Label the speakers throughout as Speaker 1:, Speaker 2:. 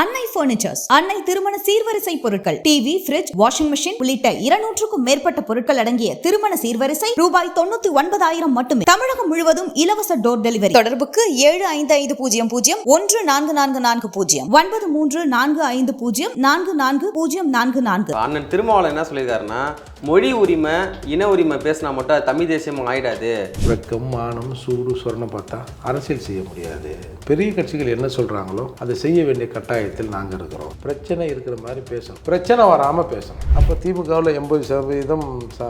Speaker 1: அன்னை பர்னிச்சர்ஸ் அன்னை திருமண சீர்வரிசை பொருட்கள் டிவி ஃபிரிட்ஜ் வாஷிங் மிஷின் உள்ளிட்ட இருநூற்றுக்கும் மேற்பட்ட பொருட்கள் அடங்கிய திருமண சீர்வரிசை ரூபாய் தொண்ணூத்தி ஒன்பதாயிரம் மட்டுமே. தமிழகம் முழுவதும் இலவச டோர் டெலிவரி தொடர்புக்கு ஏழு ஐந்து ஐந்து பூஜ்ஜியம் பூஜ்ஜியம் ஒன்று நான்கு நான்கு நான்கு பூஜ்ஜியம் ஒன்பது மூன்று நான்கு ஐந்து பூஜ்ஜியம் நான்கு நான்கு பூஜ்ஜியம் நான்கு நான்கு.
Speaker 2: அண்ணன் திருமாவளவன் என்ன சொல்லியிருக்காருன்னா மொழி உரிமை இன உரிமை பேசினா மட்டும் தமிழ் தேசியம் ஆயிடாது.
Speaker 3: வெக்கம் மானம் சூடு சொரணம் பார்த்தா அரசியல் செய்ய முடியாது. பெரிய கட்சிகள் என்ன சொல்கிறாங்களோ அதை செய்ய வேண்டிய கட்டாயத்தில் நாங்கள் இருக்கிறோம். பிரச்சனை இருக்கிற மாதிரி பேசணும். பிரச்சனை வராமல் பேசணும். அப்போ திமுகவில் எண்பது சதவீதம் ச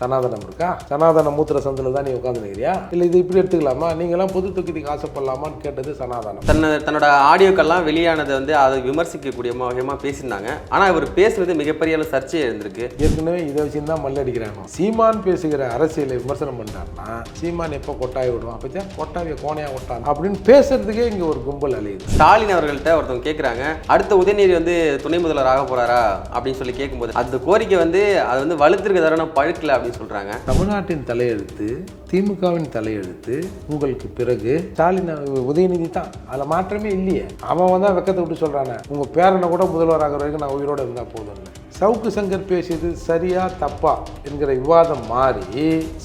Speaker 3: சனாதனம் இருக்கா? சனாதன மூத்திர சந்தில் தான் நீ உட்காந்துருக்கிறியா இல்லை இது இப்படி எடுத்துக்கலாமா? நீங்களாம் பொது தொகுதிக்கு ஆசைப்படலாமான்னு கேட்டது சனாதனம்.
Speaker 2: தன்னை தன்னோட ஆடியோக்கெல்லாம் வெளியானதை வந்து அதை விமர்சிக்கக்கூடிய வகையமாக பேசியிருந்தாங்க. ஆனால் இவர் பேசுனது மிகப்பெரிய அளவு சர்ச்சை இருந்திருக்கு
Speaker 3: ஏற்கனவே இதை வச்சு தான் மல்லடிக்கிறாங்க சீமான் பேசுகிற அரசியலை விமர்சனம் பண்ணுறாருன்னா சீமான் எப்போ கொட்டாய் விடுவான்? அப்போ கொட்டாவிய கோணையா விட்டான் அப்படின்னு பேசுறதுக்கே இங்கே ஒரு கும்பல் அலையுது.
Speaker 2: ஸ்டாலின் அவர்கள்ட்ட ஒருத்தவங்க கேட்குறாங்க அடுத்த உதயநிதி வந்து துணை முதல்வர் ஆக போறாரா? அப்படின்னு சொல்லி கேட்கும்போது அந்த கோரிக்கை வந்து அது வந்து வலுத்திருக்க தருணம் பழுக்கல அப்படின்னு சொல்றாங்க.
Speaker 3: தமிழ்நாட்டின் தலையெழுத்து திமுகவின் தலையெழுத்து உங்களுக்கு பிறகு ஸ்டாலின் உதயநிதி தான். அதில் மாற்றமே இல்லையே. அவன் தான் வெக்கத்தை விட்டு சொல்கிறானே உங்கள் பேரனை கூட முதல்வர் ஆகிற வரைக்கும் நான் உயிரோடு இருந்தால் போதும்னு. சவுக்கு சங்கர் பேசியது சரியா தப்பா என்கிற விவாதம் மாறி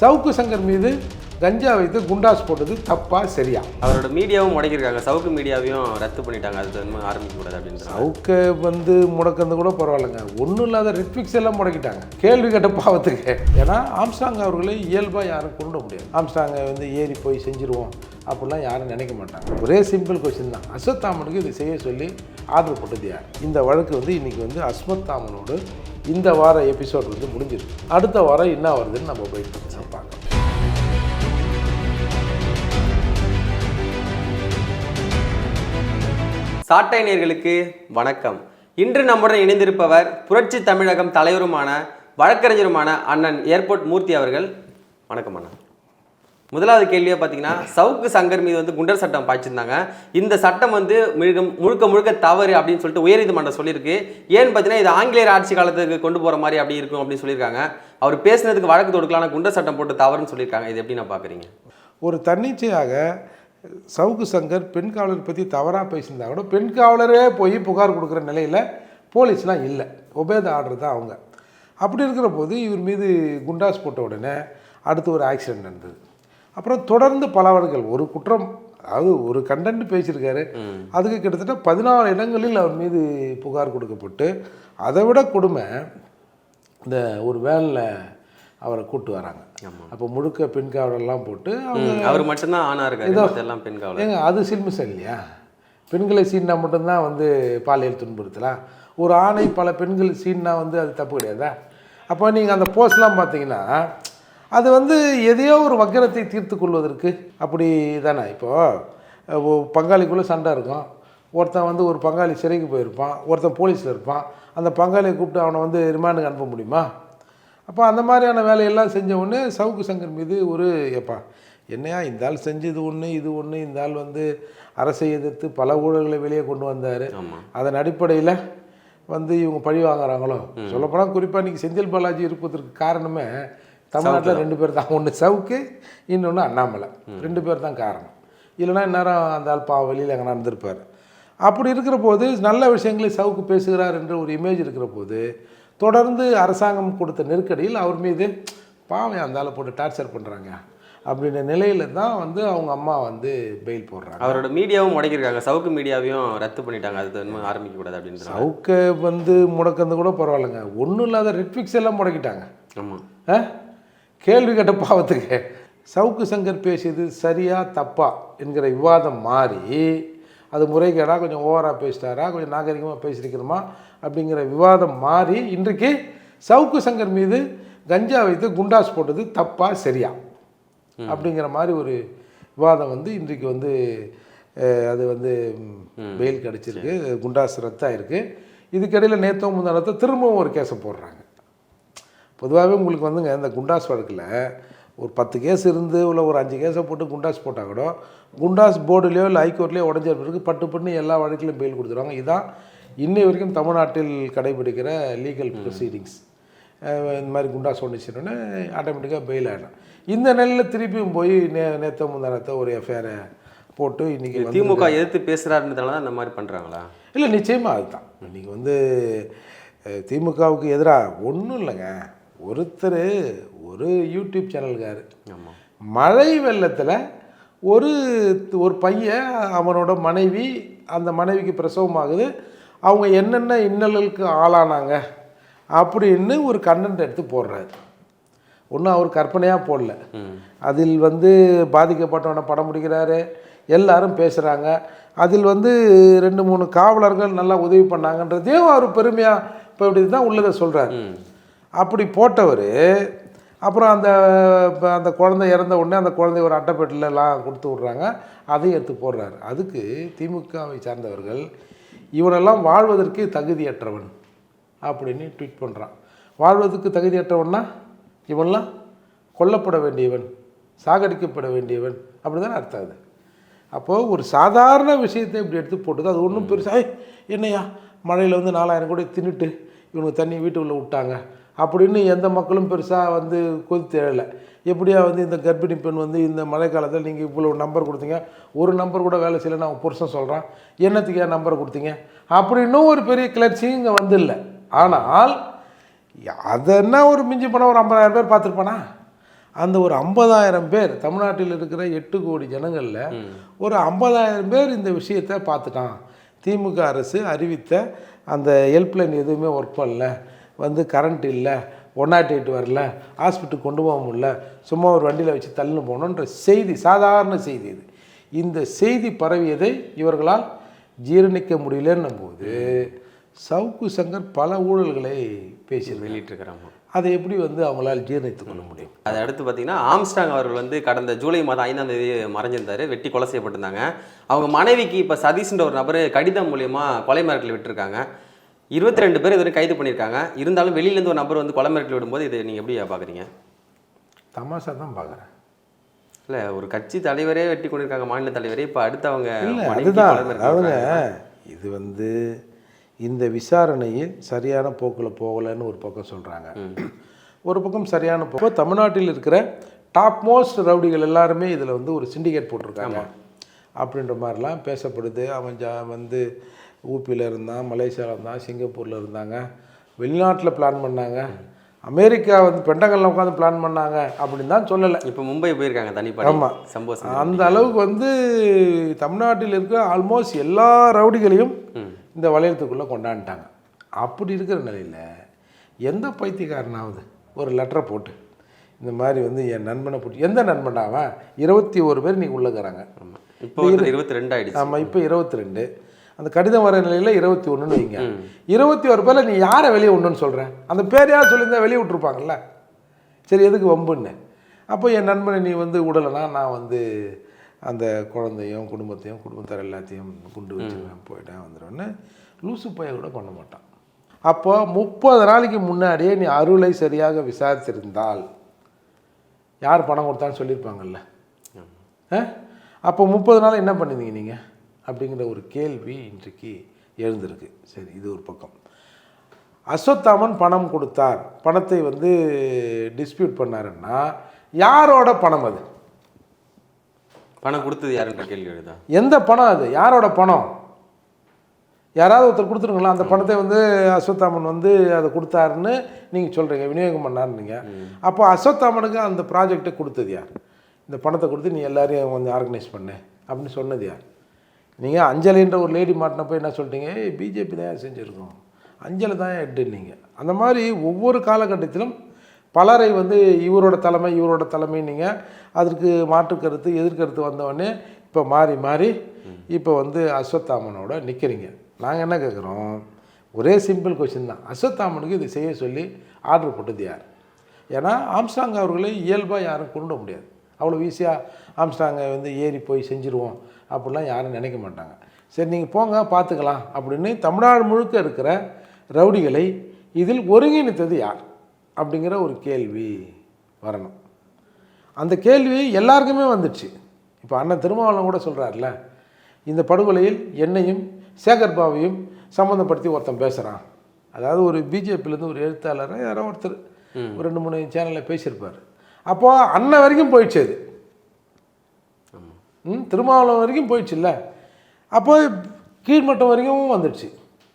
Speaker 3: சவுக்கு சங்கர் மீது கஞ்சா வைத்து குண்டாஸ் போட்டது தப்பா சரியா?
Speaker 2: அவரோட மீடியாவும் முடக்கியிருக்காங்க. சவுக்கு மீடியாவையும் ரத்து பண்ணிட்டாங்க. அது ஆரம்பிக்க கூடாது அப்படின்னு
Speaker 3: சவுக்கை வந்து முடக்கிறது கூட பரவாயில்லைங்க. ஒன்றும் இல்லாத ரெட்ஃபிக்ஸ் எல்லாம் முடக்கிட்டாங்க. கேள்வி கேட்ட பாவத்துக்கு. ஏன்னா ஆம்ஸ்டாங் அவர்களை இயல்பாக யாரும் கொண்டு முடியாது. ஆம்ஸ்டாங்கை வந்து ஏறி போய் செஞ்சுருவோம் அப்படிலாம் யாரும் நினைக்க மாட்டாங்க. ஒரே சிம்பிள் கொஸ்டின் தான். அஸ்வத்தாமனுக்கு இதை செய்ய சொல்லி ஆர்டர் போட்டது யார்? இந்த வழக்கு வந்து இன்னைக்கு வந்து அஸ்வத்தாமனோடு இந்த வார எபிசோட் வந்து முடிஞ்சிருக்கு. அடுத்த வாரம் என்ன வருதுன்னு நம்ம பண்ணி பார்க்கலாம்.
Speaker 2: சாட்டை நேயர்களுக்கு வணக்கம். இன்று நம்முடன் இணைந்திருப்பவர் புரட்சி தமிழகம் தலைவருமான வழக்கறிஞருமான அண்ணன் ஏர்போர்ட் மூர்த்தி அவர்கள். வணக்கம் அண்ணா. முதலாவது கேள்வியாக பார்த்தீங்கன்னா சவுக்கு சங்கர் மீது வந்து குண்டர் சட்டம் பாய்ச்சிருந்தாங்க. இந்த சட்டம் வந்து முழுக்க முழுக்க முழுக்க தவறு அப்படின்னு சொல்லிட்டு உயர்நீதிமன்றம் சொல்லியிருக்கு. ஏன்னு பார்த்தீங்கன்னா இது ஆங்கிலேயர் ஆட்சி காலத்துக்கு கொண்டு போகிற மாதிரி அப்படி இருக்கும் அப்படின்னு சொல்லியிருக்காங்க. அவர் பேசுனதுக்கு வழக்கு தொடுக்கலாம் குண்டர் சட்டம் போட்டு தவறுன்னு சொல்லியிருக்காங்க. இது எப்படி நான் பார்க்குறீங்க
Speaker 3: ஒரு தன்னிச்சையாக சவுக்கு சங்கர் பெண் காவலர் பற்றி தவறாக பேசியிருந்தா கூட பெண் காவலரே போய் புகார் கொடுக்குற நிலையில் போலீஸ்லாம் இல்லை. ஒபேத ஆர்டர் தான் அவங்க. அப்படி இருக்கிற போது இவர் மீது குண்டாஸ் போட்ட உடனே அடுத்து ஒரு ஆக்சிடென்ட் நடந்தது. அப்புறம் தொடர்ந்து பல வழக்குகள் ஒரு குற்றம் அதாவது ஒரு கண்டென்ட் பேசியிருக்காரு. அதுக்கு கிட்டத்தட்ட பதினாறு இடங்களில் அவர் மீது புகார் கொடுக்கப்பட்டு அதை விட கொடுமை இந்த ஒரு வேனில் அவரை கூட்டு வராங்க. அப்போ முழுக்க பெண் காவலர்லாம் போட்டு அவங்க
Speaker 2: அவர் மட்டும்தான் ஆணா இருக்காரு. மத்தெல்லாம் பெண் காவலர்.
Speaker 3: ஏங்க அது சில்மிசம் இல்லையா? பெண்களை சீன்னா மட்டும்தான் வந்து பாலியல் துன்புறுத்தலாம் ஒரு ஆணை பல பெண்கள் சீன்னா வந்து அது தப்பு கிடையாதா? அப்போ நீங்கள் அந்த போஸ்ட்லாம் பார்த்தீங்கன்னா அது வந்து எதையோ ஒரு வக்கரத்தை தீர்த்து கொள்வதற்கு அப்படி தானே? இப்போது பங்காளிக்குள்ளே சண்டை இருக்கும். ஒருத்தன் வந்து ஒரு பங்காளி சிறைக்கு போயிருப்பான். ஒருத்தன் போலீஸில் இருப்பான். அந்த பங்காளியை கூப்பிட்டு அவனை வந்து ரிமாண்டுக்கு அனுப்ப முடியுமா? அப்போ அந்த மாதிரியான வேலையெல்லாம் செஞ்ச உடனே சவுக்கு சங்கர் மீது ஒரு எப்பா என்னையா இந்த ஆள் செஞ்சது ஒன்று இது ஒன்று இந்த ஆள் வந்து அரசை எதிர்த்து பல ஊழல்களை வெளியே கொண்டு வந்தார். அதன் அடிப்படையில் வந்து இவங்க பழி வாங்குறாங்களோ? சொல்லப்போனால் குறிப்பாக இன்றைக்கி செந்தில் பாலாஜி இருப்பதற்கு காரணமே தமிழ்நாட்டில் ரெண்டு பேர் தான். ஒன்று சவுக்கு இன்னொன்று அண்ணாமலை. ரெண்டு பேர் தான் காரணம். இல்லைன்னா இந்நேரம் அந்த ஆள் பாவம் வெளியில் எங்கே நடந்திருப்பார் அப்படி இருக்கிற போது நல்ல விஷயங்களை சவுக்கு பேசுகிறார் என்ற ஒரு இமேஜ் இருக்கிற போது தொடர்ந்து அரசாங்கம் கொடுத்த நெருக்கடியில் அவர் மீது பாவம் அந்த ஆளை போட்டு டார்ச்சர் பண்ணுறாங்க அப்படின்ற நிலையில தான் வந்து அவங்க அம்மா வந்து பெயில் போடுறாங்க.
Speaker 2: அவரோட மீடியாவும் முடக்கியிருக்காங்க. சவுக்கு மீடியாவையும் ரத்து பண்ணிட்டாங்க. அது ஆரம்பிக்க கூடாது அப்படின்னு
Speaker 3: சவுக்கை வந்து முடக்கிறது கூட பரவாயில்லைங்க. ஒன்றும் இல்லாத ரெட்ஃபிக்ஸ் எல்லாம் முடக்கிட்டாங்க.
Speaker 2: ஆமா.
Speaker 3: ஆ? கேள்வி கேட்ட பாவத்துக்கு. சவுக்கு சங்கர் பேசியது சரியா தப்பா என்கிற விவாதம் மாறி அது முறைகேடா கொஞ்சம் ஓவராக பேசிட்டாரா கொஞ்சம் நாகரிகமாக பேசியிருக்கிறோமா அப்படிங்கிற விவாதம் மாறி இன்றைக்கு சவுக்கு சங்கர் மீது கஞ்சா வைத்து குண்டாஸ் போட்டது தப்பா சரியா? அப்படிங்கிற மாதிரி ஒரு விவாதம் வந்து இன்றைக்கு வந்து அது வந்து பெயில் கிடச்சிருக்கு குண்டாஸ் ரத்தாயிருக்கு. இதுக்கிடையில் நேத்தோ முந்தானத்தோ திரும்பவும் ஒரு கேஸை போடுறாங்க. பொதுவாகவே உங்களுக்கு வந்துங்க இந்த குண்டாஸ் வழக்கில் ஒரு பத்து கேஸ் இருந்து இல்லை ஒரு அஞ்சு கேஸை போட்டு குண்டாஸ் போட்டால் கூட குண்டாஸ் போர்டுலேயோ இல்லை ஹைகோர்ட்லேயோ உடஞ்ச பிறகு பட்டு பண்ணி எல்லா வழக்கிலும் பெயில் கொடுத்துருவாங்க. இதான் இன்னை வரைக்கும் தமிழ்நாட்டில் கடைபிடிக்கிற லீகல் ப்ரொசீடிங்ஸ் இந்த மாதிரி குண்டாஸ் ஒன்றுச்சுன்னு ஆட்டோமேட்டிக்காக பெயில் ஆகிடும் இந்த நிலையில் திருப்பியும் போய் நே நேற்று முந்தானத்தை ஒரு எஃப்ஐஆரை போட்டு இன்றைக்கி
Speaker 2: திமுக எதிர்த்து பேசுறாருன்றதுனால தான் இந்த மாதிரி பண்றாங்களா?
Speaker 3: இல்லை நிச்சயமாக அதுதான். இன்றைக்கி வந்து திமுகவுக்கு எதிராக ஒன்றும் இல்லைங்க. ஒருத்தர் ஒரு யூடியூப் சேனல்காரு மழை வெள்ளத்தில் ஒரு ஒரு பையன் அவனோட மனைவி அந்த மனைவிக்கு பிரசவமாகுது. அவங்க என்னென்ன இன்னல்களுக்கு ஆளானாங்க அப்படின்னு ஒரு கண்டென்ட் எடுத்து போடுறாரு. ஒன்றும் அவர் கற்பனையாக போடல. அதில் வந்து பாதிக்கப்பட்டவனை படம் பிடிக்கிறாரு. எல்லாரும் பேசுகிறாங்க அதில் வந்து ரெண்டு மூணு காவலர்கள் நல்லா உதவி பண்ணாங்கன்றதையும் அவர் பெருமையாக இப்போ இப்படி தான் உள்ளதை சொல்கிறார் அப்படி போட்டவர் அப்புறம் அந்த இப்போ அந்த குழந்தை இறந்த உடனே அந்த குழந்தை ஒரு அட்டைப்பெட்டிலலாம் கொடுத்து விட்றாங்க. அதையும் எடுத்து போடுறாரு. அதுக்கு திமுகவை சார்ந்தவர்கள் இவனெல்லாம் வாழ்வதற்கு தகுதியற்றவன் அப்படின்னு ட்வீட் பண்ணுறான் வாழ்வதற்கு தகுதியற்றவன்னா இவன்லாம் கொல்லப்பட வேண்டியவன் சாகடிக்கப்பட வேண்டியவன் அப்படி தானே அர்த்தம் அது. அப்போது ஒரு சாதாரண விஷயத்தை இப்படி எடுத்து போட்டது அது ஒன்றும் பெருசாக என்னையா மழையில் வந்து நாலாயிரம் கூட தின்னுட்டு இவனுக்கு தண்ணி வீட்டுக்குள்ளே விட்டாங்க அப்படின்னு எந்த மக்களும் பெருசாக வந்து கொதித்து எழலை எப்படியா வந்து இந்த கர்ப்பிணி பெண் வந்து இந்த மழை காலத்தில் நீங்கள் இவ்வளோ நம்பர் கொடுத்தீங்க. ஒரு நம்பர் கூட வேலை செய்யலைன்னு அவன் புருஷன் சொல்கிறான் என்னத்துக்கு ஏன் நம்பர் கொடுத்தீங்க? அப்படின்னும் ஒரு பெரிய கிளர்ச்சி இங்கே வந்து இல்லை. ஆனால் அதென்ன ஒரு மிஞ்சி போனால் ஒரு ஐம்பதாயிரம் பேர் பார்த்துருப்பானா? அந்த ஒரு ஐம்பதாயிரம் பேர் தமிழ்நாட்டில் இருக்கிற எட்டு கோடி ஜனங்களில் ஒரு ஐம்பதாயிரம் பேர் இந்த விஷயத்தை பார்த்துட்டான். திமுக அரசு அறிவித்த அந்த ஹெல்ப்லைன் எதுவுமே ஒர்க் பண்ணல. வந்து கரண்ட் இல்லை ஒன் நாட் எயிட் வரல ஹாஸ்பிட்டல் கொண்டு போக முடியல சும்மா ஒரு வண்டியில் வச்சு தள்ளுன்னு போகணுன்ற செய்தி சாதாரண செய்தி இது. இந்த செய்தி பரவியதை இவர்களால் ஜீரணிக்க முடியலன்னும் போது சவுக்கு சங்கர் பல ஊழல்களை பேசியிருக்காங்க
Speaker 2: வெளியிட்டிருக்கிறாங்க.
Speaker 3: அதை எப்படி வந்து அவங்களால் ஜீரணித்து கொள்ள முடியும்?
Speaker 2: அதை அடுத்து பார்த்தீங்கன்னா ஆம்ஸ்டாங் அவர்கள் வந்து கடந்த ஜூலை மாதம் ஐந்தாம் தேதி மறைஞ்சிருந்தாரு வெட்டி கொலை செய்யப்பட்டிருந்தாங்க. அவங்க மனைவிக்கு இப்போ சதீஷ்ன்ற ஒரு நபர் கடிதம் மூலியமா கொலை மிரட்டல் விட்டுருக்காங்க. இருபத்தி ரெண்டு பேர் இதுவரை கைது பண்ணியிருக்காங்க. இருந்தாலும் வெளியிலேருந்து ஒரு நபர் வந்து கொலை மிரட்டல் விடும்போது இதை நீங்கள் எப்படி பார்க்குறீங்க
Speaker 3: தமாஷா தான் பார்க்குறேன்
Speaker 2: இல்லை ஒரு கட்சி தலைவரே வெட்டி கொண்டிருக்காங்க மாநில தலைவரே. இப்போ அடுத்து அவங்க
Speaker 3: அதுதான்.
Speaker 2: விடுறாங்க.
Speaker 3: இது வந்து இந்த விசாரணையில் சரியான போக்கில் போகலைன்னு ஒரு பக்கம் சொல்கிறாங்க ஒரு பக்கம் சரியான போக்கு தமிழ்நாட்டில் இருக்கிற டாப் மோஸ்ட் ரவுடிகள் எல்லாருமே இதில் வந்து ஒரு சிண்டிகேட் போட்டிருக்காங்க. அப்படின்ற மாதிரிலாம் பேசப்படுது. அவன் ஜா வந்து ஊபியில் இருந்தான் மலேசியாவில் இருந்தான் சிங்கப்பூரில் இருந்தாங்க. வெளிநாட்டில் பிளான் பண்ணாங்க. அமெரிக்கா வந்து பெண்டகல்ல உட்காந்து பிளான் பண்ணாங்க அப்படின்னு தான் சொல்லலை.
Speaker 2: இப்போ மும்பை போயிருக்காங்க தனிப்படை
Speaker 3: ஆமா.
Speaker 2: சம்பவ சம்பவம்.
Speaker 3: அந்த அளவுக்கு வந்து தமிழ்நாட்டில் இருக்கிற ஆல்மோஸ்ட் எல்லா ரவுடிகளையும் இந்த வளையத்துக்குள்ளே கொண்டாந்துட்டாங்க. அப்படி இருக்கிற நிலையில் எந்த பைத்தியக்காரனாவது ஒரு லெட்டரை போட்டு இந்த மாதிரி வந்து என் நண்பனை போட்டு எந்த நண்பன்டா அவன்? இருபத்தி ஒரு பேர் நீங்கள் உள்ளுக்கிறாங்க.
Speaker 2: இப்போ இருபத்தி ரெண்டு
Speaker 3: ஆமாம் இப்போ இருபத்தி ரெண்டு. அந்த கடிதம் வர நிலையில் இருபத்தி ஒன்றுன்னு வைங்க. இருபத்தி ஒரு பேரில் நீ யாரை வெளியே விடணும்னு சொல்கிற அந்த பேர் யார் சொல்லியிருந்தா வெளியே விட்ருப்பாங்கல்ல சரி எதுக்கு வம்புன்னு? அப்போ என் நண்பனை நீ வந்து விடலைன்னா நான் வந்து அந்த குழந்தையும் குடும்பத்தையும் குடும்பத்தார் எல்லாத்தையும் குண்டு வச்சுருவேன் போயிட்டேன் வந்துடுவேன்னு லூசு பைய கூட பண்ண மாட்டான். அப்போ முப்பது நாளைக்கு முன்னாடியே நீ அருளை சரியாக விசாரித்திருந்தால் யார் பணம் கொடுத்தான்னு சொல்லியிருப்பாங்கல்ல? ஆ? அப்போ முப்பது நாள் என்ன பண்ணிருந்தீங்க நீங்கள் அப்படிங்கிற ஒரு கேள்வி இன்றைக்கு எழுந்திருக்கு. சரி இது ஒரு பக்கம். அஸ்வத்தாமன் பணம் கொடுத்தார். பணத்தை வந்து டிஸ்பியூட் பண்ணாருன்னா யாரோட பணம் அது?
Speaker 2: பணம் கொடுத்தது யாருன்ற கேள்வி எழுதா?
Speaker 3: எந்த பணம் அது? யாரோட பணம்? யாராவது ஒருத்தர் கொடுத்துருங்களா அந்த பணத்தை வந்து அஸ்வத்தாமன் வந்து அதை கொடுத்தாருன்னு நீங்கள் சொல்கிறீங்க விநியோகம் பண்ணாருன்னீங்க. அப்போ அஸ்வத்தாமனுக்கு அந்த ப்ராஜெக்டை கொடுத்தது யார்? இந்த பணத்தை கொடுத்து நீ எல்லாரையும் கொஞ்சம் ஆர்கனைஸ் பண்ணு அப்படின்னு சொன்னது யார்? நீங்கள் அஞ்சலின்ற ஒரு லேடி மாட்டினப்போ என்ன சொல்லிட்டீங்க? ஏய் பிஜேபி தான் செஞ்சுருக்கோம்? அஞ்சலை தான் எட்டுன்னீங்க அந்த மாதிரி ஒவ்வொரு காலகட்டத்திலும் பலரை வந்து இவரோட தலைமை இவரோட தலைமை நீங்கள் அதற்கு மாற்று கருத்து எதிர்கருத்து வந்தவொடனே இப்போ மாறி மாறி இப்போ வந்து அஸ்வத்தாமனோட நிற்கிறீங்க நாங்கள் என்ன கேட்குறோம் ஒரே சிம்பிள் கொஷின் தான். அஸ்வத்தாமனுக்கு இதை செய்ய சொல்லி ஆர்டர் போட்டது யார்? ஏன்னா ஆம்ஸ்டாங் அவர்களை இயல்பாக யாரும் கொண்டு முடியாது. அவ்வளோ ஈஸியாக ஆம்ஸ்டாங்கை வந்து ஏறி போய் செஞ்சுருவோம். அப்படிலாம் யாரும் நினைக்க மாட்டாங்க. சரி நீங்கள் போங்க பார்த்துக்கலாம் அப்படின்னு தமிழ்நாடு முழுக்க இருக்கிற ரவுடிகளை இதில் ஒருங்கிணைத்தது யார் அப்படிங்கிற ஒரு கேள்வி வரணும். அந்த கேள்வி எல்லாருக்குமே வந்துடுச்சு. இப்போ அண்ணன் திருமாவளவன் கூட சொல்கிறார்ல இந்த படுகொலையில் என்னையும் சேகர் பாபையும் சம்மந்தப்படுத்தி ஒருத்தன் பேசுகிறான் அதாவது ஒரு பிஜேபியிலேருந்து ஒரு எழுத்தாளர் யாரோ ஒருத்தர் ஒரு ரெண்டு மூணு சேனலில் பேசியிருப்பார். அப்போது அண்ணன் வரைக்கும் போயிடுச்சு அது. ம் திருமாவளவன் வரைக்கும் போயிடுச்சுல்ல? அப்போ கீழ்மட்டம் வரைக்கும் வந்துடுச்சு.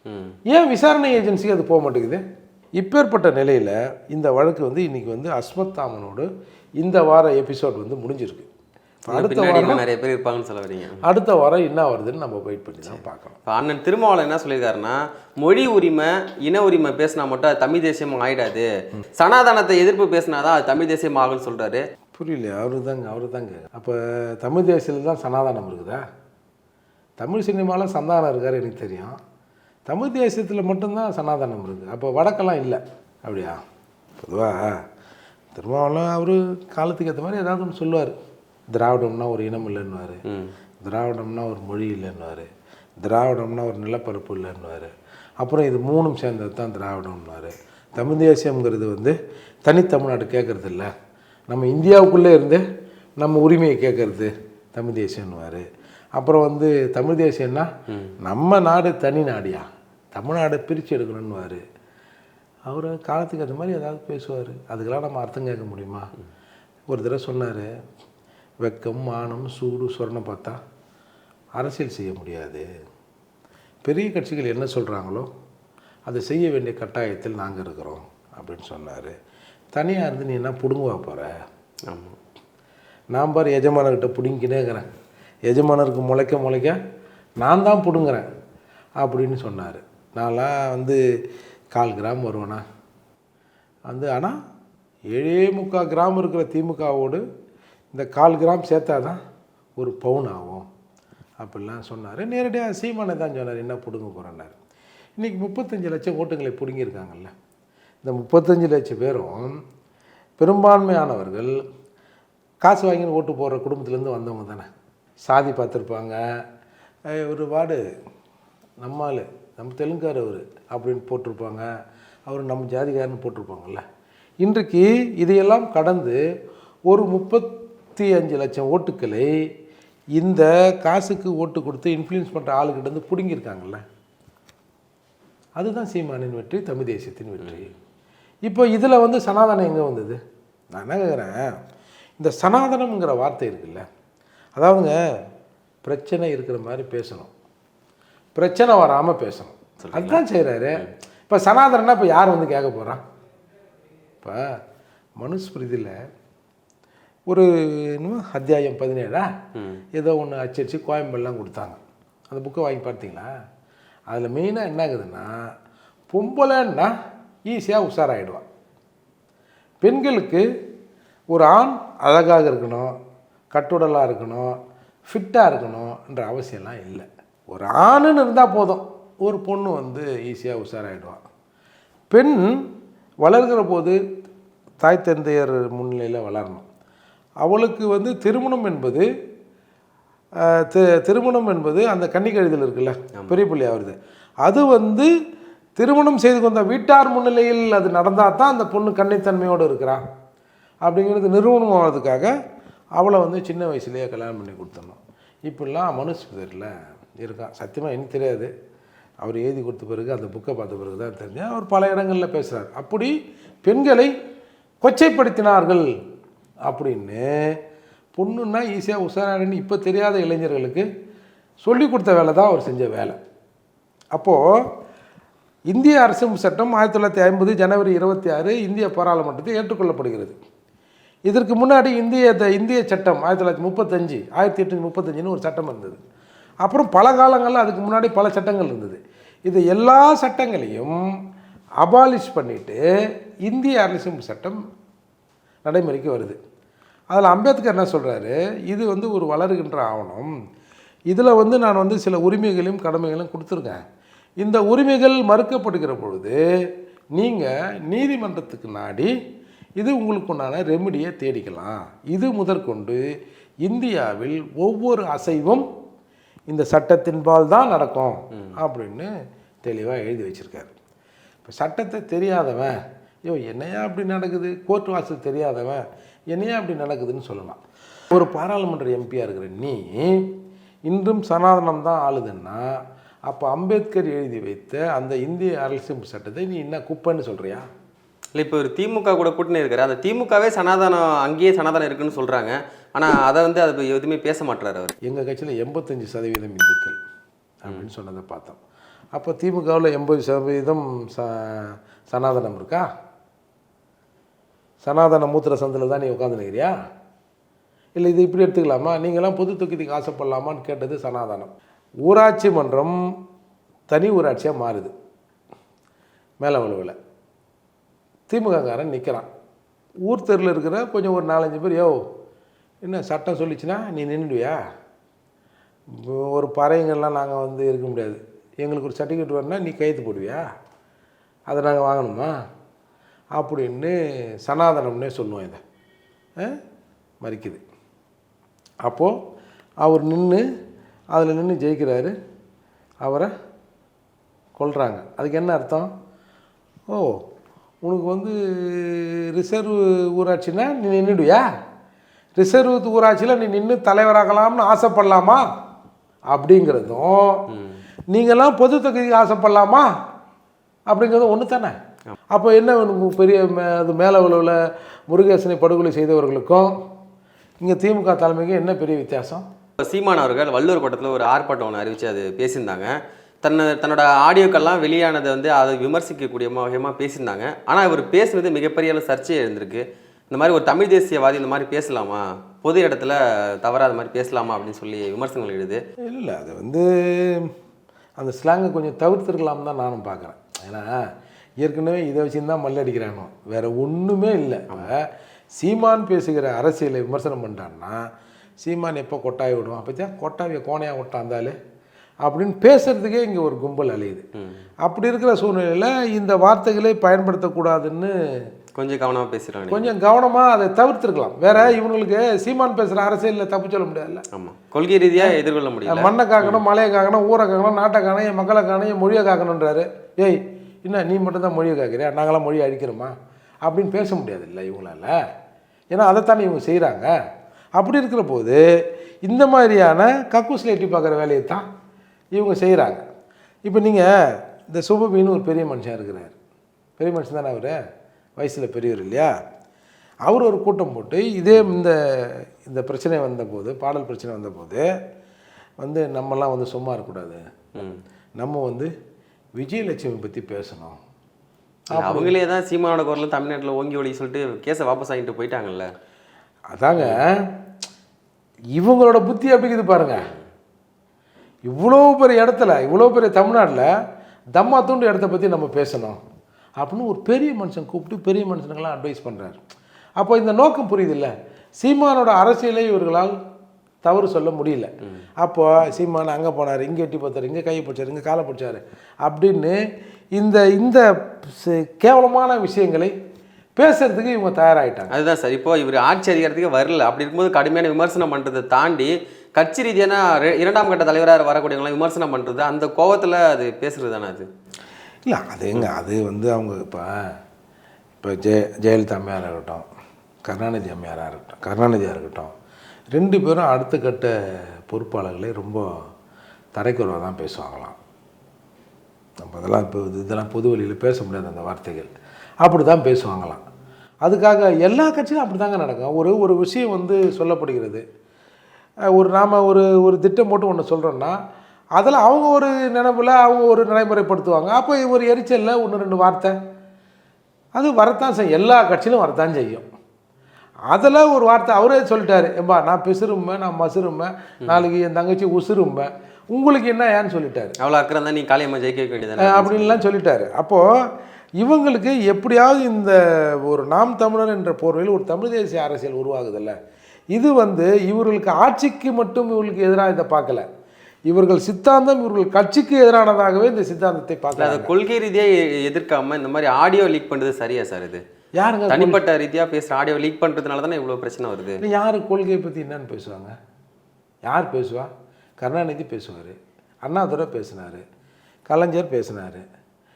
Speaker 2: ம்.
Speaker 3: ஏன் விசாரணை ஏஜென்சிக்கு அது போக மாட்டேங்குது? இப்பேற்பட்ட நிலையில் இந்த வழக்கு வந்து இன்னைக்கு வந்து அஸ்மத் தாமனோடு இந்த வார எபிசோட் வந்து முடிஞ்சிருக்கு. அடுத்த வாரம்
Speaker 2: நிறைய பேர் இருப்பாங்கன்னு சொல்ல வரீங்க.
Speaker 3: அடுத்த வாரம் என்ன வருதுன்னு நம்ம வெயிட் பண்ணி தான் பார்க்கலாம்
Speaker 2: இப்போ அண்ணன் திருமாவளவன் என்ன சொல்லியிருக்காருன்னா மொழி உரிமை இன உரிமை பேசினா மட்டும் அது தமிழ் தேசியம் ஆயிடாது. சனாதனத்தை எதிர்ப்பு பேசினாதான் அது தமிழ் தேசியம் ஆகும்னு சொல்றாரு.
Speaker 3: புரியலையா அவரு தாங்க அவரு தாங்க அப்போ தமிழ் தேசியத்தில் தான் சனாதனம் இருக்குதா? தமிழ் சினிமாவில் சந்தானம் இருக்காரு எனக்கு தெரியும். தமிழ் தேசியத்தில் மட்டும்தான் சனாதனம் இருக்குது அப்போ வடக்கெல்லாம் இல்லை அப்படியா? பொதுவாக திருமாவளவன் அவர் காலத்துக்கு ஏற்ற மாதிரி ஏதாவது ஒன்று சொல்லுவார். திராவிடம்னா ஒரு இனம் இல்லைன்னுவார். திராவிடம்னா ஒரு மொழி இல்லைன்னுவார். திராவிடம்னா ஒரு நிலப்பரப்பு இல்லைன்னுவார். அப்புறம் இது மூணும் சேர்ந்தது தான் திராவிடம்னாரு தமிழ் தேசியம்ங்கிறது வந்து தனித்தமிழ்நாடு கேட்குறது இல்லை நம்ம இந்தியாவுக்குள்ளே இருந்து நம்ம உரிமையை கேட்குறது தமிழ் தேசியம்னுவார் அப்புறம் வந்து தமிழ் தேசியம்னா நம்ம நாடு தனி நாடியா? தமிழ்நாடை பிரித்து எடுக்கணும்னுவார் அவர் காலத்துக்கு ஏற்ற மாதிரி ஏதாவது பேசுவார். அதுக்கெல்லாம் நம்ம அர்த்தம் கேட்க முடியுமா? ஒரு தடவை சொன்னார் வெக்கம் மானம் சூடு சொரணம் பார்த்தா அரசியல் செய்ய முடியாது. பெரிய கட்சிகள் என்ன சொல்கிறாங்களோ அதை செய்ய வேண்டிய கட்டாயத்தில் நாங்கள் இருக்கிறோம் அப்படின்னு சொன்னார். தனியாக இருந்து நீ என்ன பிடுங்குவா போகிற
Speaker 2: ஆமாம்
Speaker 3: நான் பாரு எஜமானர்கிட்ட பிடுங்கினே இருக்கிறேன். எஜமானருக்கு முளைக்க முளைக்க நான் தான் பிடுங்குறேன் அப்படின்னு சொன்னார். நான்லாம் வந்து கால் கிராம் வருவேனா? வந்து ஆனால் ஏழே முக்கால் கிராம் இருக்கிற திமுகவோடு இந்த கால் கிராம் சேர்த்தா தான் ஒரு பவுன் ஆகும். அப்படிலாம் சொன்னார். நேரடியாக சீமானை தான் சொன்னார் என்ன பிடுங்க போகிறேன்னாரு இன்றைக்கி முப்பத்தஞ்சு லட்சம் ஓட்டுங்களை பிடுங்கியிருக்காங்கல்ல. இந்த முப்பத்தஞ்சு லட்சம் பேரும் பெரும்பான்மையானவர்கள் காசு வாங்கின்னு ஓட்டு போடுற குடும்பத்துலேருந்து வந்தவங்க தானே. சாதி பார்த்துருப்பாங்க. ஒரு வார்டு நம்மால் நம்ம தெலுங்கார் அவர் அப்படின்னு போட்டிருப்பாங்க. அவர் நம்ம ஜாதிகாரன்னு போட்டிருப்பாங்கல்ல. இன்றைக்கு இதையெல்லாம் கடந்து ஒரு முப்பத்தி அஞ்சு லட்சம் ஓட்டுக்களை இந்த காசுக்கு ஓட்டு கொடுத்து இன்ஃப்ளூயன்ஸ் பண்ணுற ஆளுக்கிட்ட வந்து பிடுங்கியிருக்காங்கல்ல. அதுதான் சீமானின் வெற்றி தமிழ் தேசியத்தின் வெற்றி. இப்போ இதில் வந்து சனாதனம் எங்கே வந்தது? நான் என்ன கேட்குறேன் இந்த சனாதனம்ங்கிற வார்த்தை இருக்குல்ல அதாவதுங்க பிரச்சனை இருக்கிற மாதிரி பேசணும். பிரச்சனை வராமல் பேசணும். அதுதான் செய்கிறாரு இப்போ சனாதனம்னா இப்போ யார் வந்து கேட்க போகிறான் இப்போ மனுஸ்மிருதியில் ஒரு என்னமோ அத்தியாயம் பதினேழா? ஏதோ ஒன்று அச்சடிச்சு கோயம்பெல்லாம் கொடுத்தாங்க. அந்த புக்கை வாங்கி பார்த்தீங்களா? அதில் மெயினாக என்ன ஆகுதுன்னா பொம்பளைன்னா ஈஸியாக உஷாராயிடுவான். பெண்களுக்கு ஒரு ஆண் அழகாக இருக்கணும் கட்டுடலாக இருக்கணும் ஃபிட்டாக இருக்கணும்ன்ற அவசியம்லாம் இல்லை. ஒரு ஆணுன்னு இருந்தால் போதும். ஒரு பொண்ணு வந்து ஈஸியாக உஷாராயிடுவான் பெண் வளர்கிற போது தாய் தந்தையர் முன்னிலையில் வளரணும். அவளுக்கு வந்து திருமணம் என்பது திருமணம் என்பது அந்த கன்னிக்கழுதில் இருக்குல்ல பெரிய பிள்ளை ஆகுது அது வந்து திருமணம் செய்து கொண்ட வீட்டார் முன்னிலையில் அது நடந்தால் தான் அந்த பொண்ணு கன்னித்தன்மையோடு இருக்கிறான் அப்படிங்கிறது நிறுவனம் ஆகிறதுக்காக அவளை வந்து சின்ன வயசுலேயே கல்யாணம் பண்ணி கொடுத்தணும் இப்படிலாம் மனுஸ்மிதரில் இருக்கான் சத்தியமாக எனக்கு தெரியாது. அவர் எழுதி கொடுத்த பிறகு அந்த புக்கை பார்த்த பிறகு தான் தெரிஞ்சு அவர் பல இடங்களில் பேசுகிறார் அப்படி பெண்களை கொச்சைப்படுத்தினார்கள் அப்படின்னு பொண்ணுன்னா ஈஸியாக உஷாராடின்னு இப்போ தெரியாத இளைஞர்களுக்கு சொல்லி கொடுத்த வேலை தான் அவர் செஞ்ச வேலை. அப்போது இந்திய அரசு சட்டம் ஆயிரத்தி தொள்ளாயிரத்தி ஐம்பது ஜனவரி இருபத்தி ஆறு இந்திய பாராளுமன்றத்தில் ஏற்றுக்கொள்ளப்படுகிறது. இதற்கு முன்னாடி இந்திய த- இந்திய சட்டம் ஆயிரத்தி தொள்ளாயிரத்தி முப்பத்தஞ்சு ஆயிரத்தி எட்நூற்றி முப்பத்தஞ்சுன்னு ஒரு சட்டம் இருந்தது. அப்புறம் பல காலங்களில் அதுக்கு முன்னாடி பல சட்டங்கள் இருந்தது. இது எல்லா சட்டங்களையும் அபாலிஷ் பண்ணிட்டு இந்திய அரசியல் சட்டம் நடைமுறைக்கு வருது. அதில் அம்பேத்கர் என்ன சொல்கிறாரு இது வந்து ஒரு வளருகின்ற ஆவணம். இதில் வந்து நான் வந்து சில உரிமைகளையும் கடமைகளையும் கொடுத்துருக்கேன். இந்த உரிமைகள் மறுக்கப்படுகிற பொழுது நீங்கள் நீதிமன்றத்துக்கு நாடி இது உங்களுக்கு உண்டான ரெமிடியை தேடிக்கலாம். இது முதற்கொண்டு இந்தியாவில் ஒவ்வொரு அசைவும் இந்த சட்டத்தின்பால் தான் நடக்கும் அப்படின்னு தெளிவாக எழுதி வச்சிருக்காரு. இப்போ சட்டத்தை தெரியாதவன் ஐயோ என்னையா அப்படி நடக்குது? கோர்ட் வாசல் தெரியாதவன் என்னையா அப்படி நடக்குதுன்னு சொல்லலாம். ஒரு பாராளுமன்ற எம்பியாக இருக்கிற நீ இன்றும் சனாதனம் தான் ஆளுதுன்னா அப்போ அம்பேத்கர் எழுதி வைத்த அந்த இந்திய அரசியல் சட்டத்தை நீ என்ன குப்பைன்னு சொல்கிறியா
Speaker 2: இல்லை இப்போ ஒரு திமுக கூட கூட்டணி இருக்காரு. அந்த திமுகவே சனாதனம் அங்கேயே சனாதனம் இருக்குன்னு சொல்றாங்க. ஆனா அதை வந்து அதை எதுவுமே பேச மாட்டாரு அவர்.
Speaker 3: எங்கள் கட்சியில் எண்பத்தஞ்சு சதவீதம் இந்துக்கள் அப்படின்னு சொன்னதை பார்த்தோம். அப்போ திமுகவில் எண்பது சதவீதம் ச சனாதனம் இருக்கா? சனாதன மூத்திர சந்தில் தான் நீ உட்காந்துருக்கிறியா இல்லை இது இப்படி எடுத்துக்கலாமா? நீங்களாம் பொது தொகுதிக்கு ஆசைப்படலாமான்னு கேட்டது சனாதனம். ஊராட்சி மன்றம் தனி ஊராட்சியாக மாறுது. மேலே வலுவில். திமுககாரன் நிற்கிறான் ஊர் தெருவில் இருக்கிற கொஞ்சம் ஒரு நாலஞ்சு பேர் யோ என்ன சட்டம் சொல்லிச்சுன்னா நீ நின்றுடுவியா ஒரு பறையங்கள்லாம் நாங்கள் வந்து இருக்க முடியாது. எங்களுக்கு ஒரு சர்டிஃபிகேட் வேணும்னா நீ கையெழுத்து போடுவியா? அதை நாங்கள் வாங்கணுமா? அப்படின்னு சனாதனம்னே சொல்லுவோம் இதை. மறிக்குது. அப்போது அவர் நின்று அதில் நின்று ஜெயிக்கிறாரு. அவரை கொல்றாங்க. அதுக்கு என்ன அர்த்தம்? ஓ உனக்கு வந்து ரிசர்வ் ஊராட்சினா நீ நின்றுடுவியா ரிசர்வ் ஊராட்சியில் நீ நின்று தலைவராகலாம்னு ஆசைப்படலாமா? அப்படிங்கிறதும் நீங்களாம் பொது தொகுதிக்கு ஆசைப்படலாமா? அப்படிங்கிறதும் ஒன்று தானே? அப்போ என்ன பெரிய மே- அது மேலே உள்ள முருகேசனை படுகொலை செய்தவர்களுக்கும் இங்கே திமுக தலைமைக்கும் என்ன பெரிய வித்தியாசம்?
Speaker 2: சீமான் அவர்கள் வள்ளுவர் கோட்டத்தில் ஒரு ஆர்ப்பாட்டம் ஒன்று அறிவிச்சு அது பேசியிருந்தாங்க. தன்னை தன்னோட ஆடியோக்கெல்லாம் வெளியானதை வந்து அதை விமர்சிக்கக்கூடிய வகையமாக பேசியிருந்தாங்க. ஆனால் இவர் பேசுனது மிகப்பெரிய அளவு சர்ச்சை எழுந்திருக்கு இந்த மாதிரி ஒரு தமிழ் தேசியவாதி இந்த மாதிரி பேசலாமா? பொது இடத்துல தவறாத மாதிரி பேசலாமா அப்படின்னு சொல்லி விமர்சனங்கள் எழுது.
Speaker 3: இல்லை அது வந்து அந்த ஸ்லாங்கை கொஞ்சம் தவிர்த்துருக்கலாம் தான் நானும் பார்க்குறேன் ஏன்னா ஏற்கனவே இதை வச்சுன்னு தான் மல்லடிக்கிறானோ வேறு ஒன்றுமே இல்லை. சீமான் பேசுகிற அரசியலை விமர்சனம் பண்ணிட்டான்னா சீமான் எப்போ கொட்டாய் விடுவான்? அப்போ கொட்டாவிய கோணையாக விட்டாந்தாலே அப்படின்னு பேசுறதுக்கே இங்கே ஒரு கும்பல் அலையுது. அப்படி இருக்கிற சூழ்நிலையில் இந்த வார்த்தைகளை பயன்படுத்தக்கூடாதுன்னு
Speaker 2: கொஞ்சம் கவனமாக பேசுகிறாங்க
Speaker 3: கொஞ்சம் கவனமாக அதை தவிர்த்துருக்கலாம். வேற இவங்களுக்கு சீமான் பேசுகிற அரசியலில் தப்பு சொல்ல முடியாதுல்ல.
Speaker 2: ஆமாம் கொள்கை ரீதியாக எதிர்கொள்ள முடியல.
Speaker 3: மண்ணை காக்கணும் மலையை காக்கணும் ஊரை காக்கணும் நாட்டை காக்கணும் என் மக்களை காக்கணும் என் மொழியை காக்கணுன்றாரு ஏய் என்ன நீ மட்டும்தான் மொழியை காக்கிறியா? நாங்களாம் மொழியை அழிக்கிறோமா? அப்படின்னு பேச முடியாது இல்லை இவங்களால. ஏன்னா அதைத்தானே இவங்க செய்கிறாங்க அப்படி இருக்கிற போது இந்த மாதிரியான கக்கூசில் எட்டி பார்க்குற வேலையை தான் இவங்க செய்கிறாங்க. இப்போ நீங்கள் இந்த சுபபின்னு ஒரு பெரிய மனுஷன் இருக்கிறார். பெரிய மனுஷன் தானே அவர்? வயசில் பெரியவர் இல்லையா? அவர் ஒரு கூட்டம் போட்டு இதே இந்த இந்த பிரச்சனை வந்தபோது பாடல் பிரச்சனை வந்தபோது வந்து நம்மலாம் வந்து சும்மா இருக்கக்கூடாது. நம்ம வந்து விஜயலட்சுமி பற்றி பேசணும்.
Speaker 2: அவங்களே தான் சீமானோட குரல் தமிழ்நாட்டில் ஓங்கி ஒளி சொல்லிட்டு கேஸை வாபஸ் வாங்கிட்டு போயிட்டாங்கல்ல?
Speaker 3: அதாங்க. இவங்களோட புத்தி அப்படிங்கிறது இருக்குது பாருங்க. இவ்வளோ பெரிய இடத்துல இவ்வளோ பெரிய தமிழ்நாட்டில் தம்மா தூண்டு இடத்த பற்றி நம்ம பேசணும். அப்படின்னு ஒரு பெரிய மனுஷன் கூப்பிட்டு பெரிய மனுஷனுக்கெல்லாம் அட்வைஸ் பண்ணுறாரு அப்போ இந்த நோக்கம் புரியுதில்ல? சீமானோட அரசியலே இவர்களால் தவறு சொல்ல முடியல. அப்போ சீமான் அங்கே போனார் இங்கே எட்டி பார்த்தார் இங்கே கையை பிடிச்சார் இங்கே காலை பிடிச்சார். அப்படின்னு இந்த இந்த கேவலமான விஷயங்களை பேசுறதுக்கு இவங்க தயாராகிட்டாங்க
Speaker 2: அதுதான் சார். இப்போ இவர் ஆட்சி அதிகாரத்துக்கு வரல. அப்படி இருக்கும்போது கடுமையான விமர்சனம் பண்ணுறதை தாண்டி கட்சி ரீதியான இரண்டாம் கட்ட தலைவராக வரக்கூடியவங்களாம் விமர்சனம் பண்ணுறது அந்த கோவத்தில் அது பேசுறது தானே அது?
Speaker 3: இல்லை அது எங்க அது வந்து அவங்க இப்போ இப்போ ஜெய ஜெயலலிதா அம்மையாராக இருக்கட்டும் கருணாநிதி அம்மையாராக இருக்கட்டும் கருணாநிதியாக இருக்கட்டும் ரெண்டு பேரும் அடுத்த கட்ட பொறுப்பாளர்களை ரொம்ப தரைக்குறவாக தான் பேசுவாங்களாம். நம்ம இதெல்லாம் இப்போ இது- இதெல்லாம் பொது வழியில் பேச முடியாது அந்த வார்த்தைகள். அப்படி தான் பேசுவாங்களாம். அதுக்காக எல்லா கட்சியும் அப்படி தாங்க நடக்கும். ஒரு ஒரு விஷயம் வந்து சொல்லப்படுகிறது. ஒரு நாம் ஒரு ஒரு திட்டம் போட்டு ஒன்று சொல்கிறோன்னா அதில் அவங்க ஒரு நினைவில் அவங்க ஒரு நடைமுறைப்படுத்துவாங்க. அப்போ ஒரு எரிச்சலில் ஒன்று ரெண்டு வார்த்தை. அது வரத்தான் செய்யும். எல்லா கட்சியிலும் வரத்தான் செய்யும். அதில் ஒரு வார்த்தை அவரே சொல்லிட்டாரு. ஏம்பா நான் பிசுறும்பேன் நான் மசுரும்பேன் நாளைக்கு என் தங்கச்சி உசுரும்பேன் உங்களுக்கு என்ன ஏன்னு சொல்லிட்டாரு.
Speaker 2: அவ்வளோ அக்கறை தான் நீ காளியம்மா ஜெயிக்க
Speaker 3: அஹ் அப்படின்லாம் சொல்லிட்டாரு. அப்போது இவங்களுக்கு எப்படியாவது இந்த ஒரு நாம் தமிழர் என்ற போர்வையில் ஒரு தமிழ் தேசிய அரசியல் உருவாகுதில்ல. இது வந்து இவர்களுக்கு ஆட்சிக்கு மட்டும் இவர்களுக்கு எதிராக இதை பார்க்கல. இவர்கள் சித்தாந்தம் இவர்கள் கட்சிக்கு எதிரானதாகவே இந்த சித்தாந்தத்தை பார்க்கல
Speaker 2: அதை கொள்கை ரீதியாக எதிர்க்காம இந்த மாதிரி ஆடியோ லீக் பண்ணுறது சரியா சார் இது?
Speaker 3: யாருங்க
Speaker 2: தனிப்பட்ட ரீதியாக பேசுகிற ஆடியோ லீக் பண்ணுறதுனால தானே இவ்வளோ பிரச்சனை வருது?
Speaker 3: இல்லை யார் கொள்கையை பற்றி என்னன்னு பேசுவாங்க? யார் பேசுவா? கருணாநிதி பேசுவார் அண்ணாதுரை பேசினார் கலைஞர் பேசினார்.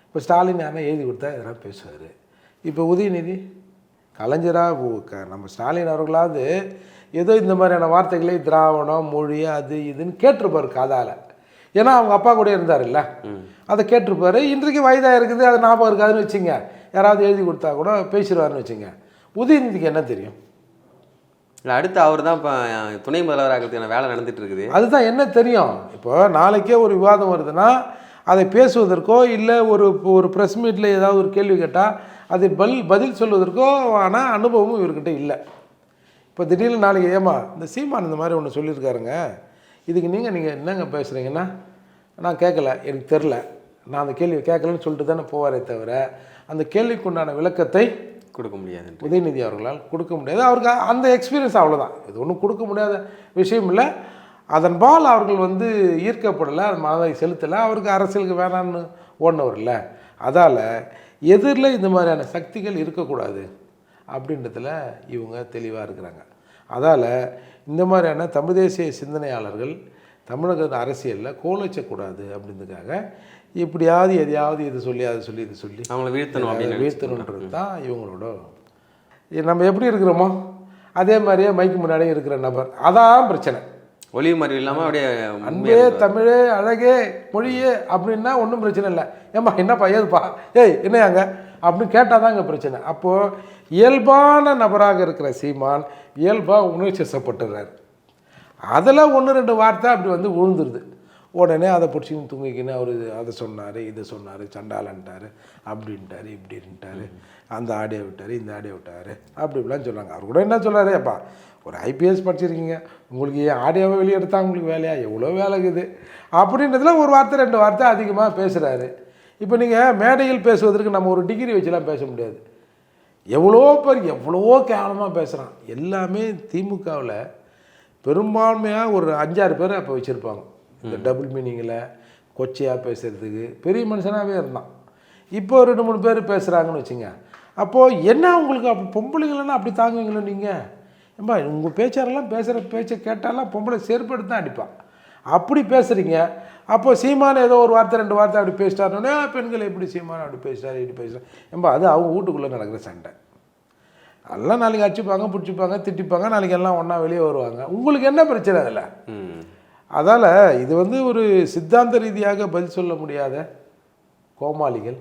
Speaker 3: இப்போ ஸ்டாலின் யாரா எழுதி கொடுத்தா எதனா பேசுவார். இப்போ உதயநிதி கலைஞராக நம்ம ஸ்டாலின் அவர்களாவது ஏதோ இந்த மாதிரியான வார்த்தைகளை திராவணம் மொழி அது இதுன்னு கேட்டிருப்பார் காதால். ஏன்னா அவங்க அப்பா கூட இருந்தார்ல அதை கேட்டிருப்பாரு. இன்றைக்கு வயதாக இருக்குது அது ஞாபகம் இருக்காதுன்னு வச்சுங்க. யாராவது எழுதி கொடுத்தா கூட பேசிடுவாருன்னு வச்சுங்க. உதயநிதிக்கு என்ன தெரியும்?
Speaker 2: இல்லை அடுத்து அவர் தான் இப்போ துணை முதல்வராகிறதுக்கான வேலை நடந்துட்டு இருக்குது.
Speaker 3: அதுதான் என்ன தெரியும்? இப்போ நாளைக்கே ஒரு விவாதம் வருதுன்னா அதை பேசுவதற்கோ இல்லை ஒரு ஒரு ப்ரெஸ் மீட்டில் ஏதாவது ஒரு கேள்வி கேட்டால் அதை பதில் பதில் சொல்வதற்கோ ஆனால் அனுபவமும் இவர்கிட்ட இல்லை. இப்போ திடீர்னு நாளைக்கு ஏமா இந்த சீமான் இந்த மாதிரி ஒன்று சொல்லியிருக்காருங்க. இதுக்கு நீங்கள் நீங்கள் என்னங்க பேசுகிறீங்கன்னா நான் கேட்கல எனக்கு தெரில. நான் அந்த கேள்வி கேட்கலன்னு சொல்லிட்டு தானே போவாரே தவிர அந்த கேள்விக்குண்டான விளக்கத்தை
Speaker 2: கொடுக்க முடியாது.
Speaker 3: உதயநிதி அவர்களால் கொடுக்க முடியாது. அவருக்கு அந்த எக்ஸ்பீரியன்ஸ் அவ்வளோதான் இது ஒன்றும் கொடுக்க முடியாத விஷயம் இல்லை. அதன்பால் அவர்கள் வந்து ஈர்க்கப்படலை அது மனதை செலுத்தலை. அவருக்கு அரசியலுக்கு வேணான்னு ஓடினவர் இல்லை. அதால் எதிரில் இந்த மாதிரியான சக்திகள் இருக்கக்கூடாது அப்படின்றதுல இவங்க தெளிவாக இருக்கிறாங்க. அதால் இந்த மாதிரியான தமிழ் தேசிய சிந்தனையாளர்கள் தமிழக அரசியலில் கோலச்சக்கூடாது அப்படின்றதுக்காக இப்படியாவது எதையாவது இது சொல்லி அதை சொல்லி இது சொல்லி
Speaker 2: அவங்கள வீழ்த்தணும் அப்படின்னு
Speaker 3: வீழ்த்தணுன்றது தான் இவங்களோட நம்ம எப்படி இருக்கிறோமோ அதே மாதிரியே மைக்கு முன்னாடியே இருக்கிற நபர். அதான் பிரச்சனை.
Speaker 2: ஒளிவு மறைவு இல்லாமல் அப்படியே
Speaker 3: அன்பே தமிழே அழகே மொழியே அப்படின்னா ஒன்றும் பிரச்சனை இல்லை. ஏம்மா என்னப்பா ஏதுப்பா? ஏய் என்னையாங்க? அப்படின்னு கேட்டால் தான் இங்கே பிரச்சனை. அப்போது இயல்பான நபராக இருக்கிற சீமான் இயல்பாக உணர்ச்சி வசப்பட்டுறாரு. அதில் ஒன்று ரெண்டு வார்த்தை அப்படி வந்து விழுந்துருது உடனே அதை பிடிச்சின்னு தூங்கிக்கின்னு அவர் அதை சொன்னார் இதை சொன்னார் சண்டாலன்ட்டார் அப்படின்ட்டாரு இப்படின்ட்டாரு அந்த ஆடியோ விட்டார் இந்த ஆடியோ விட்டார் அப்படி இப்படிலாம் சொல்கிறாங்க அவர் கூட என்ன சொல்கிறாரு அப்பா ஒரு ஐபிஎஸ் படிச்சிருக்கீங்க. உங்களுக்கு ஏன் ஆடியோவை வெளியெடுத்தா உங்களுக்கு வேலையா? எவ்வளோ வேலை இருக்குது? அப்படின்றதுல ஒரு வார்த்தை ரெண்டு வார்த்தை அதிகமாக பேசுகிறாரு இப்போ நீங்கள் மேடையில் பேசுவதற்கு நம்ம ஒரு டிகிரி வச்சுலாம் பேச முடியாது. எவ்வளோ பேர் எவ்வளவோ கேவலமாக பேசுகிறான் எல்லாமே திமுகவில் பெரும்பான்மையாக ஒரு அஞ்சாறு பேர் அப்போ வச்சுருப்பாங்க. இந்த டபுள் மீனிங்கில் கொச்சையாக பேசுகிறதுக்கு பெரிய மனுஷனாகவே இருந்தான். இப்போ ரெண்டு மூணு பேர் பேசுகிறாங்கன்னு வச்சுங்க. அப்போது என்ன உங்களுக்கு அப்போ பொம்பளைங்களன்னா அப்படி தாங்குவீங்களோ நீங்கள் ஏம்பா உங்கள் பேச்சாரெல்லாம் பேசுகிற பேச்சை கேட்டாலாம் பொம்பளை செருப்படுத்து தான் அடிப்பான் அப்படி பேசுகிறீங்க அப்போ சீமான ஏதோ ஒரு வார்த்தை ரெண்டு வார்த்தை அப்படி பேசிட்டாருனே பெண்கள் எப்படி சீமான அப்படி பேசுகிறாரு இப்படி பேசுகிறார் ஏம்பா அது அவங்க வீட்டுக்குள்ளே நடக்கிற சண்டை. எல்லாம் நாளைக்கு அடிச்சுப்பாங்க பிடிச்சிப்பாங்க திட்டிப்பாங்க நாளைக்கு எல்லாம் ஒன்றா வெளியே வருவாங்க. உங்களுக்கு என்ன பிரச்சனை அதில்? அதால் இது வந்து ஒரு சித்தாந்த ரீதியாக பதில் சொல்ல முடியாத கோமாளிகள்.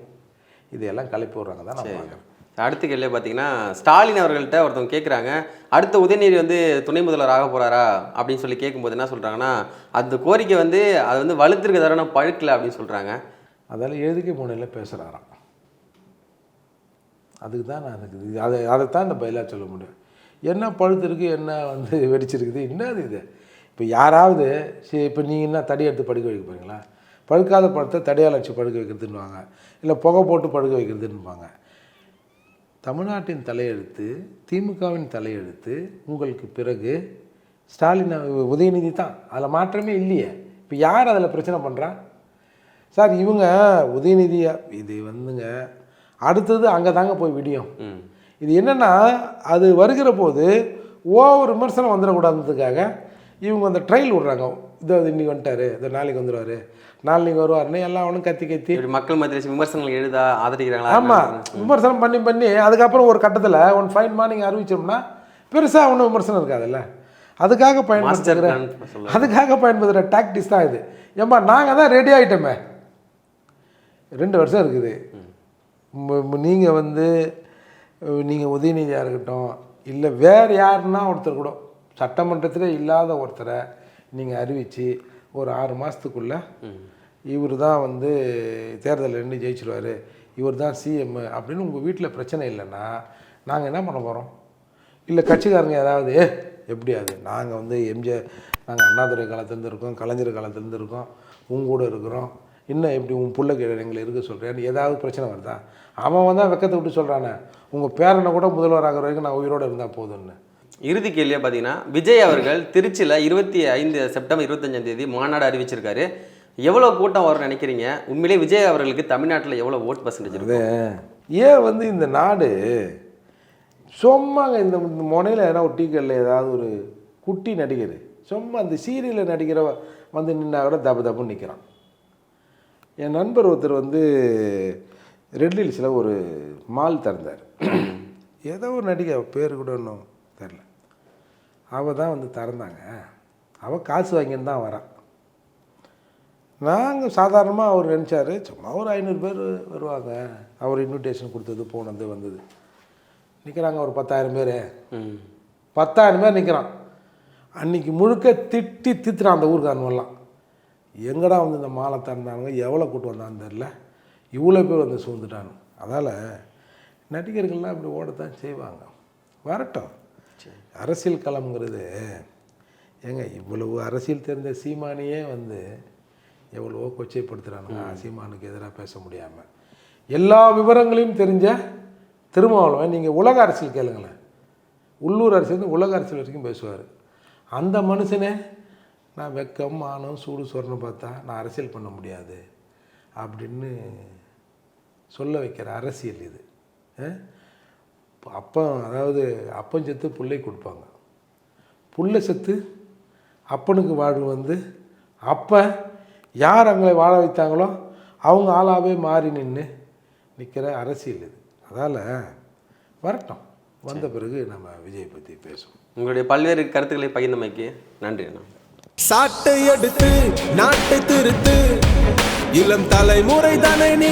Speaker 3: இதையெல்லாம் கலைப்பு விடுறாங்க தான் நான்
Speaker 2: அடுத்த கேள்வி பார்த்தீங்கன்னா ஸ்டாலின் அவர்கள்ட்ட ஒருத்தவங்க கேட்குறாங்க அடுத்த உதயநிதி வந்து துணை முதல்வர் ஆக போகிறாரா அப்படின்னு சொல்லி கேட்கும்போது என்ன சொல்கிறாங்கன்னா அந்த கோரிக்கை வந்து அது வந்து வலுத்திருக்க தர பழுக்கலை பழுக்கல அப்படின்னு சொல்கிறாங்க
Speaker 3: அதால் எழுதிக்க முனையில் பேசுகிறாராம் அதுக்கு தான் நான் அதுக்கு அதை அதைத்தான் இந்த பதிலாக சொல்ல முடியும். என்ன பழுத்திருக்கு என்ன வந்து வெடிச்சிருக்குது என்னது இது? இப்போ யாராவது சரி இப்போ நீங்கள் என்ன தடி எடுத்து படுக்க வைக்க போறீங்களா? பழுக்காத படத்தை தடியால் வச்சு படுக்க வைக்கிறதுன்னுவாங்க. இல்லை புகை போட்டு படுக்க வைக்கிறதுன்னுவாங்க. தமிழ்நாட்டின் தலையெழுத்து திமுகவின் தலையெழுத்து உங்களுக்கு பிறகு ஸ்டாலின் உதயநிதி தான். அதில் மாற்றமே இல்லையே. இப்போ யார் அதில் பிரச்சனை பண்ணுறா சார் இவங்க உதயநிதியா இது வந்துங்க அடுத்தது அங்கே தாங்க போய் விடியும். இது என்னென்னா அது வருகிற போது ஓவர் விமர்சனம் வந்துடக்கூடாதுன்றதுக்காக இவங்க அந்த ட்ரையல் விட்றாங்க. இதோ இன்னைக்கு வந்துட்டாரு இதோ நாளைக்கு வந்துடுவார் நாளைக்கு வருவாருன்னு எல்லாம் அவனும் கத்தி கத்தி.
Speaker 2: மக்கள் மத்தியில் விமர்சனங்கள் எழுதா ஆதரிக்கிறாங்களா?
Speaker 3: ஆமாம் விமர்சனம் பண்ணி பண்ணி அதுக்கப்புறம் ஒரு கட்டத்தில் ஒன் ஃபைன் மார்னிங் அறிவிச்சோம்னா பெருசாக ஒன்றும் விமர்சனம் இருக்காதுல்ல. அதுக்காக பயன்படுத்துகிற அதுக்காக பயன்படுத்துகிற டாக்டிஸ் தான் இது. ஏம்பா நாங்கள் தான் ரெடி ஆகிட்டோமே ரெண்டு வருஷம் இருக்குது. நீங்கள் வந்து நீங்கள் உதயநிதியாக இருக்கட்டும் இல்லை வேறு யாருன்னா ஒருத்தர் கூட சட்டமன்றத்தில் இல்லாத ஒருத்தரை நீங்கள் அறிவித்து ஒரு ஆறு மாதத்துக்குள்ளே இவர் தான் வந்து தேர்தலில் நின்று ஜெயிச்சிருவார். இவர் தான் சிஎம் அப்படின்னு உங்கள் வீட்டில் பிரச்சனை இல்லைன்னா நாங்கள் என்ன பண்ண போகிறோம் இல்லை கட்சிக்காரங்க ஏதாவது "ஏ, எப்படி அது? நாங்கள் வந்து எம்ஜிஆர் நாங்கள் அண்ணாதுரை காலத்துலேருந்து இருக்கோம் கலைஞர் காலத்துலேருந்து இருக்கோம் உங்க கூட இருக்கிறோம். இன்னும் எப்படி உன் பிள்ளை கீழே எங்களை இருக்க சொல்கிறேன்னு ஏதாவது பிரச்சனை வருதா? அவன் வந்து வெக்கத்தை விட்டு சொல்கிறானே உங்கள் பேரனை கூட முதல்வர் ஆகிற வரைக்கும் நான் உயிரோடு இருந்தால் போதும்னு.
Speaker 2: இறுதி கேள்வியாக பார்த்தீங்கன்னா விஜய் அவர்கள் திருச்சியில் இருபத்தி ஐந்து செப்டம்பர் இருபத்தஞ்சாம் தேதி மாநாடு அறிவிச்சிருக்காரு. எவ்வளோ கூட்டம் வரும்னு நினைக்கிறீங்க? உண்மையிலே விஜய் அவர்களுக்கு தமிழ்நாட்டில் எவ்வளோ ஓட் பர்சன்டேஜ் இருக்கு?
Speaker 3: ஏன் வந்து இந்த நாடு சும்மாங்க இந்த முனையில் எதனா ஒரு டீக்கல்ல ஏதாவது ஒரு குட்டி நடிகர் சும்மா அந்த சீரியலில் நடிக்கிற வந்து நின்னா கூட தப்பு தப்புன்னு நிற்கிறான் என் நண்பர் ஒருத்தர் வந்து ரெட் ஹில்ஸில் ஒரு மால் திறந்தார். ஏதோ ஒரு நடிகை பேர் கூட இன்னும் தெரில அவள் தான் வந்து திறந்தாங்க. அவள் காசு வாங்கின்னு தான் வரான். நாங்கள் சாதாரணமாக அவர் நினச்சாரு சும்மா ஒரு ஐநூறு பேர் வருவாங்க. அவர் இன்விடேஷன் கொடுத்தது போனது வந்தது. நிற்கிறாங்க ஒரு பத்தாயிரம் பேர். பத்தாயிரம் பேர் நிற்கிறான் அன்னைக்கு முழுக்க திட்டி தித்துறான் அந்த ஊருக்காரனெல்லாம் எங்கடா வந்து இந்த மாலை திறந்தாங்க எவ்வளோ கூட்டு வந்தான்னு தெரில இவ்வளோ பேர் வந்து சூழ்ந்துட்டாங்க அதனால் நடிகர்கள்லாம் இப்படி ஓடத்தான் செய்வாங்க. வரட்டும். அரசியல் களம்ங்கிறது ஏங்க இவ்வளவு அரசியல் தெரிந்த சீமானியே வந்து எவ்வளவோ கொச்சைப்படுத்துகிறானுங்க சீமானுக்கு எதிராக பேச முடியாமல் எல்லா விவரங்களையும் தெரிஞ்ச திருமாவளவன் நீங்கள் உலக அரசியல் கேளுங்களேன். உள்ளூர் அரசியல் உலக அரசியல் வரைக்கும் பேசுவார். அந்த மனுஷனே நான் வெக்கம் மானம் சூடு சொரணம் பார்த்தா நான் அரசியல் பண்ண முடியாது. அப்படின்னு சொல்ல வைக்கிற அரசியல் இது. அஹ்? அப்பம் அதாவது அப்பம் செத்து புள்ளை கொடுப்பாங்க. புள்ள செத்து அப்பனுக்கு வாழ்வு வந்து அப்போ யார் அவங்களை வாழ வைத்தாங்களோ அவங்க ஆளாகவே மாறி நின்று நிற்கிற அரசியல் இது. அதால் வரட்டும். வந்த பிறகு நம்ம விஜய் பற்றி பேசுவோம்.
Speaker 2: உங்களுடைய பல்வேறு கருத்துக்களை பகிர்ந்தமைக்கு நன்றி அண்ணா.
Speaker 4: சாட்டை எடுத்து நாட்டை திருத்து. இளம் தலைமுறை தானே நீ